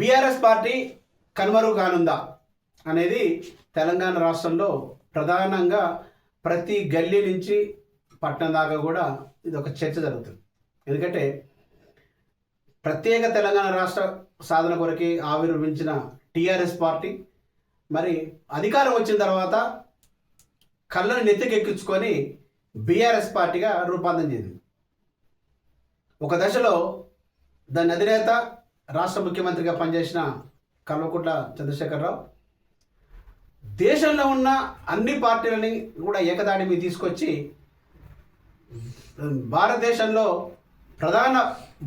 BRS party కనుమరుగు కానుందా అనేది తెలంగాణ రాష్ట్రంలో ప్రధానంగా ప్రతి గల్లీ నుంచి పట్టణం దాకా కూడా ఇది ఒక చర్చ జరుగుతుంది. ఎందుకంటే ప్రత్యేక తెలంగాణ రాష్ట్ర సాధన కొరకి ఆవిర్భవించిన టీఆర్ఎస్ పార్టీ మరి అధికారం వచ్చిన తర్వాత కళ్ళను నెత్తికెక్కించుకొని బీఆర్ఎస్ పార్టీగా రూపాంతరం చెందింది. ఒక దశలో దాని అధినేత రాష్ట్ర ముఖ్యమంత్రిగా పనిచేసిన కల్వకుంట్ల చంద్రశేఖరరావు. దేశంలో ఉన్న అన్ని పార్టీలని కూడా ఏకదాడి మీద తీసుకొచ్చి భారతదేశంలో ప్రధాన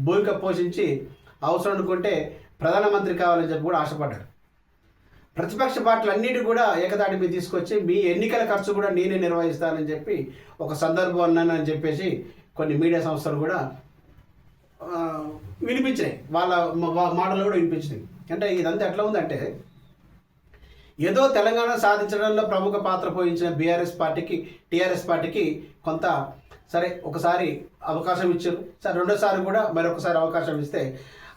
భూమిక పోషించి అవసరం అనుకుంటే ప్రధానమంత్రి కావాలని చెప్పి కూడా ఆశపడ్డాడు. ప్రతిపక్ష పార్టీలు కూడా ఏకదాటి మీద తీసుకొచ్చి మీ ఎన్నికల ఖర్చు కూడా నేనే నిర్వహిస్తానని చెప్పి ఒక సందర్భం అన్నానని చెప్పేసి కొన్ని మీడియా సంస్థలు కూడా వినిపించినాయి. వాళ్ళ మాటలు కూడా వినిపించినాయి. అంటే ఇదంతా ఎట్లా ఉందంటే ఏదో తెలంగాణ సాధించడంలో ప్రముఖ పాత్ర పోయించిన బీఆర్ఎస్ పార్టీకి టీఆర్ఎస్ పార్టీకి కొంత సరే ఒకసారి అవకాశం ఇచ్చారు. సరే రెండోసారి కూడా మరొకసారి అవకాశం ఇస్తే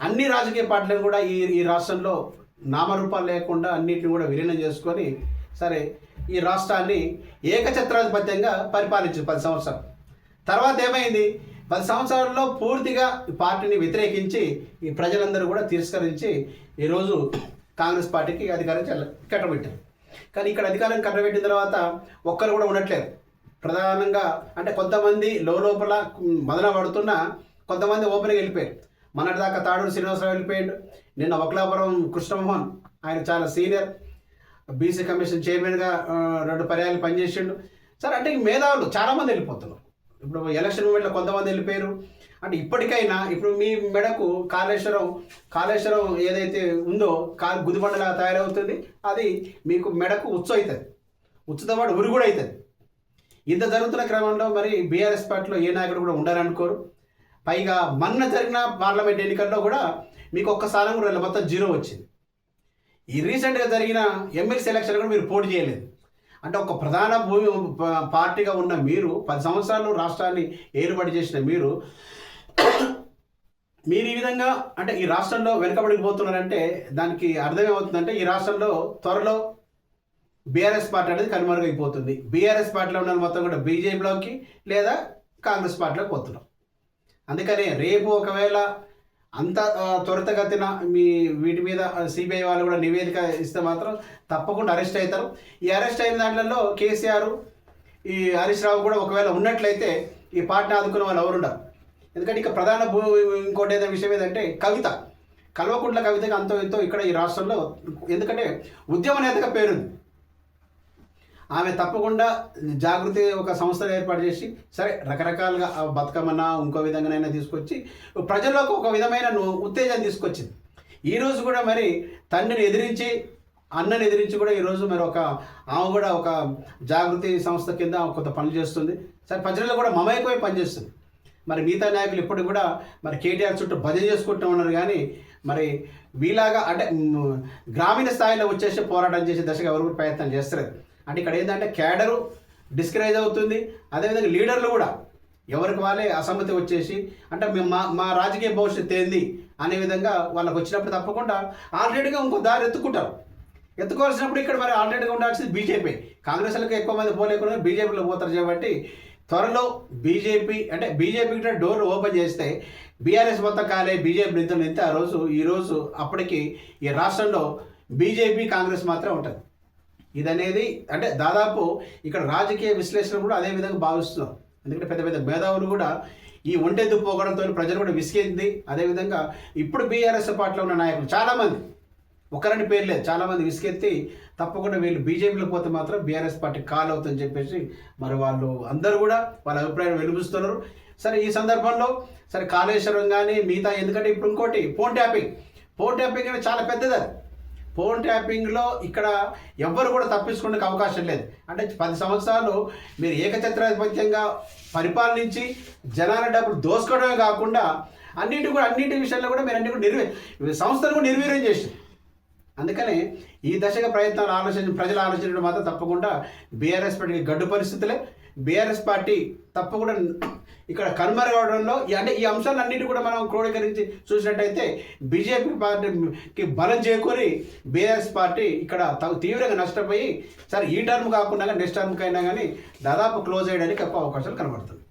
అన్ని రాజకీయ పార్టీలను కూడా ఈ ఈ రాష్ట్రంలో నామరూపాలు లేకుండా అన్నిటిని కూడా విలీనం చేసుకొని సరే ఈ రాష్ట్రాన్ని ఏకఛత్రాధిపత్యంగా పరిపాలించారు పది సంవత్సరాలు. తర్వాత ఏమైంది? పది సంవత్సరాల్లో పూర్తిగా ఈ పార్టీని వ్యతిరేకించి ఈ ప్రజలందరూ కూడా తిరస్కరించి ఈరోజు కాంగ్రెస్ పార్టీకి అధికారం కట్టబెట్టారు. కానీ ఇక్కడ అధికారం కట్టబెట్టిన తర్వాత ఒక్కరు కూడా ఉండట్లేదు. ప్రధానంగా అంటే కొంతమంది లోపల మదన పడుతున్న కొంతమంది ఓపెన్గా వెళ్ళిపోయారు. మొన్నటిదాకా తాడూరు శ్రీనివాసరావు వెళ్ళిపోయాడు. నిన్న వక్లాపురం కృష్ణమోహన్ ఆయన చాలా సీనియర్. బీసీ కమిషన్ చైర్మన్గా రెండు పర్యాలు పనిచేసిండు. సరే అంటే మేధావులు చాలామంది వెళ్ళిపోతున్నారు. ఇప్పుడు ఎలక్షన్ మూమెంట్లో కొంతమంది వెళ్ళిపోయారు. అంటే ఇప్పటికైనా ఇప్పుడు మీ మెడకు కాళేశ్వరం కాళేశ్వరం ఏదైతే ఉందో కా గుదిబండలా తయారవుతుంది అది మీకు మెడకు ఉచ్చు అవుతుంది ఉచ్చుతో పాటు ఉరి కూడా అవుతుంది ఇంత జరుగుతున్న క్రమంలో మరి బీఆర్ఎస్ పార్టీలో ఏ నాయకుడు కూడా ఉండాలనుకోరు పైగా మొన్న జరిగిన పార్లమెంట్ ఎన్నికల్లో కూడా మీకు ఒక్క స్థానం కూడా మొత్తం జీరో వచ్చింది. ఈ రీసెంట్గా జరిగిన ఎమ్మెల్సీ ఎలక్షన్ కూడా మీరు పోటీ చేయలేదు. అంటే ఒక ప్రధాన భూమి పార్టీగా ఉన్న మీరు పది సంవత్సరాలు రాష్ట్రాన్ని ఏర్పాటు చేసిన మీరు మీరు ఈ విధంగా అంటే ఈ రాష్ట్రంలో వెనుకబడికి పోతున్నారంటే దానికి అర్థం ఏమవుతుందంటే ఈ రాష్ట్రంలో త్వరలో బీఆర్ఎస్ పార్టీ అనేది కనుమరుగైపోతుంది. బీఆర్ఎస్ పార్టీలో ఉన్న మొత్తం కూడా బీజేపీలోకి లేదా కాంగ్రెస్ పార్టీలోకి పోతున్నాం. అందుకనే రేపు ఒకవేళ అంత త్వరితగతిన మీ వీటి మీద సిబిఐ వాళ్ళు కూడా నివేదిక ఇస్తే మాత్రం తప్పకుండా అరెస్ట్ అవుతారు. ఈ అరెస్ట్ అయిన దాంట్లో కేసీఆర్ ఈ హరీష్ రావు కూడా ఒకవేళ ఉన్నట్లయితే ఈ పాటను ఆదుకున్న వాళ్ళు ఎవరుండరు ఎందుకంటే ఇక ప్రధాన భూ ఇంకోటి ఏదైనా విషయం ఏంటంటే కవిత. కల్వకుంట్ల కవితకి అంతో ఎంతో ఇక్కడ ఈ రాష్ట్రంలో ఎందుకంటే ఉద్యమ నేతగా పేరుంది. ఆమె తప్పకుండా జాగృతి ఒక సంస్థను ఏర్పాటు చేసి సరే రకరకాలుగా ఆ బతుకమ్మన ఇంకో విధంగానైనా తీసుకొచ్చి ప్రజల్లోకి ఒక విధమైన ఉత్తేజం తీసుకొచ్చింది. ఈరోజు కూడా మరి తండ్రిని ఎదిరించి అన్నని ఎదిరించి కూడా ఈరోజు మరి ఒక ఆమె కూడా ఒక జాగృతి సంస్థ కింద కొంత పనులు చేస్తుంది. సరే ప్రజల్లో కూడా మమైపోయి పనిచేస్తుంది. మరి మిగతా నాయకులు ఇప్పటికి కూడా మరి కేటీఆర్ చుట్టూ భజన చేసుకుంటూ ఉన్నారు కానీ మరి వీలాగా అంటే గ్రామీణ స్థాయిలో వచ్చేసి పోరాటం చేసే దశగా ఎవరు ప్రయత్నం చేస్తారు అంటే ఇక్కడ ఏంటంటే క్యాడరు డిస్కరేజ్ అవుతుంది. అదేవిధంగా లీడర్లు కూడా ఎవరికి వాళ్ళే అసమ్మతి వచ్చేసి అంటే మేము మా మా రాజకీయ భవిష్యత్తు ఏంది అనే విధంగా వాళ్ళకి వచ్చినప్పుడు తప్పకుండా ఆల్రెడీగా ఇంకో దారి ఎత్తుకుంటారు. ఎత్తుకోవాల్సినప్పుడు ఇక్కడ మరి ఆల్రెడీగా ఉండాల్సింది బీజేపీ. కాంగ్రెస్లకు ఎక్కువ మంది పోలేకుండా బీజేపీలో పోతారు కాబట్టి త్వరలో బీజేపీ అంటే బీజేపీ డోర్ ఓపెన్ చేస్తే బీఆర్ఎస్ మొత్తం కాలే బీజేపీ నిధులు నింతే ఆ రోజు ఈ రోజు అప్పటికి ఈ రాష్ట్రంలో బీజేపీ కాంగ్రెస్ మాత్రం ఉంటుంది. ఇదనేది అంటే దాదాపు ఇక్కడ రాజకీయ విశ్లేషణ కూడా అదే విధంగా భావిస్తున్నారు ఎందుకంటే పెద్ద పెద్ద మేధావులు కూడా ఈ ఒంటెద్దు పోగడంతో ప్రజలు కూడా విసిగింది. అదేవిధంగా ఇప్పుడు బీఆర్ఎస్ పార్టీలో ఉన్న నాయకులు చాలామంది ఒకరిని పేరు లేదు చాలామంది విసిగెత్తి తప్పకుండా వీళ్ళు బీజేపీలో పోతే మాత్రం బీఆర్ఎస్ పార్టీ కాల్ అవుతుందని చెప్పేసి మరి వాళ్ళు అందరూ కూడా వాళ్ళ అభిప్రాయం వెలిపిస్తున్నారు సరే ఈ సందర్భంలో సరే కాళేశ్వరం కానీ మిగతా ఎందుకంటే ఇప్పుడు ఇంకోటి ఫోన్ ట్యాపింగ్ ఫోన్ ట్యాపింగ్ అనేది చాలా పెద్దది అది. ఫోన్ ట్యాపింగ్లో ఇక్కడ ఎవ్వరు కూడా తప్పించుకునే అవకాశం లేదు. అంటే పది సంవత్సరాలు మీరు ఏకఛత్రాధిపత్యంగా పరిపాలించి జనాల డబ్బులు దోసుకోవడమే కాకుండా అన్నింటి కూడా అన్నింటి విషయాల్లో కూడా మీరు అన్ని కూడా నిర్వీ సంస్థలు కూడా నిర్వీర్యం చేసి అందుకనే ఈ దశగా ప్రయత్నాలు ఆలోచించిన ప్రజలు ఆలోచించడం మాత్రం తప్పకుండా బీఆర్ఎస్ పార్టీకి గడ్డు పరిస్థితులే. బీఆర్ఎస్ పార్టీ తప్పకుండా ఇక్కడ కనుమరుగవడంలో అంటే ఈ అంశాలన్నిటి కూడా మనం క్రోడీకరించి చూసినట్టయితే బీజేపీ పార్టీకి బలం చేకూరి బీఆర్ఎస్ పార్టీ ఇక్కడ తీవ్రంగా నష్టపోయి సరే ఈ టర్మ్ కాకుండా నెక్స్ట్ టర్మ్కి అయినా కానీ దాదాపు క్లోజ్ అయ్యడానికి ఎక్కువ అవకాశాలు కనబడుతుంది